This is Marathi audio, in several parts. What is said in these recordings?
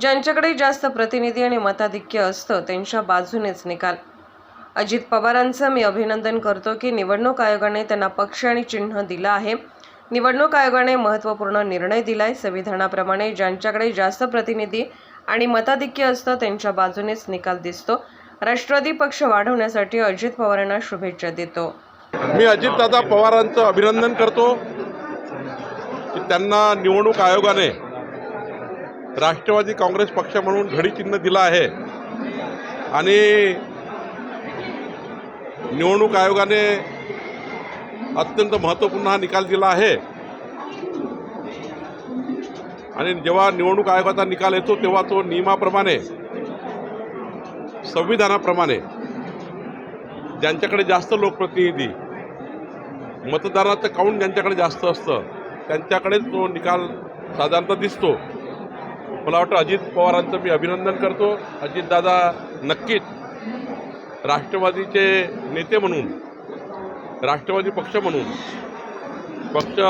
ज्यांच्याकडे जास्त प्रतिनिधी आणि मताधिक्य असतं त्यांच्या बाजूनेच निकाल. अजित पवारांचं मी अभिनंदन करतो की निवडणूक आयोगाने त्यांना पक्ष आणि चिन्ह दिलं आहे. निवडणूक आयोगाने महत्त्वपूर्ण निर्णय दिलाय. संविधानाप्रमाणे ज्यांच्याकडे जास्त प्रतिनिधी आणि मताधिक्य असतं त्यांच्या बाजूनेच निकाल दिसतो. राष्ट्रवादी पक्ष वाढवण्यासाठी अजित पवारांना शुभेच्छा देतो. मी अजितदादा पवारांचं अभिनंदन करतो की त्यांना निवडणूक आयोगाने राष्ट्रवादी काँग्रेस पक्ष म्हणून घडी चिन्ह दिलं आहे. आणि निवडणूक आयोगाने अत्यंत महत्त्वपूर्ण हा निकाल दिला आहे. आणि जेव्हा निवडणूक आयोगाचा निकाल येतो तेव्हा तो नियमाप्रमाणे संविधानाप्रमाणे ज्यांच्याकडे जास्त लोकप्रतिनिधी मतदानाचं काउंट ज्यांच्याकडे जास्त असतं त्यांच्याकडेच तो निकाल साधारणतः दिसतो. मला वाटतं अजित पवारांचं मी अभिनंदन करतो. अजितदादा नक्कीच राष्ट्रवादीचे नेते म्हणून राष्ट्रवादी पक्ष म्हणून पक्ष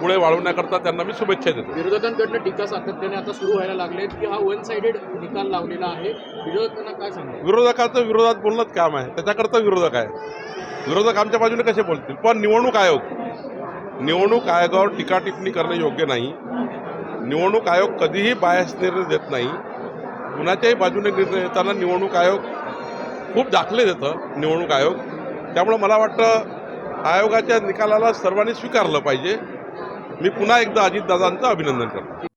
पुढे वाढवण्याकरता त्यांना मी शुभेच्छा देतो. विरोधकांकडनं टीका सातत्याने आता सुरू व्हायला लागले की हा वन साइडेड निकाल लावलेला आहे. विरोधकांना काय सांगणार? विरोधकाचं विरोधात बोलणंच काम आहे. त्याच्याकरता विरोधक आहे विरोधक आमच्या बाजूने कसे बोलतील? पण निवडणूक आयोग निवडणूक आयोगावर टीकाटिप्पणी करणे योग्य नाही. निवडणूक आयोग कधीही बायस निर्णय देत नाही. कुणाच्याही बाजूने निर्णय देताना निवडणूक आयोग खूप दाखले देतं निवडणूक आयोग. त्यामुळं मला वाटतं आयोगाच्या निकालाला सर्वांनी स्वीकारलं पाहिजे. मी पुन्हा एकदा अजितदादांचं अभिनंदन करतो.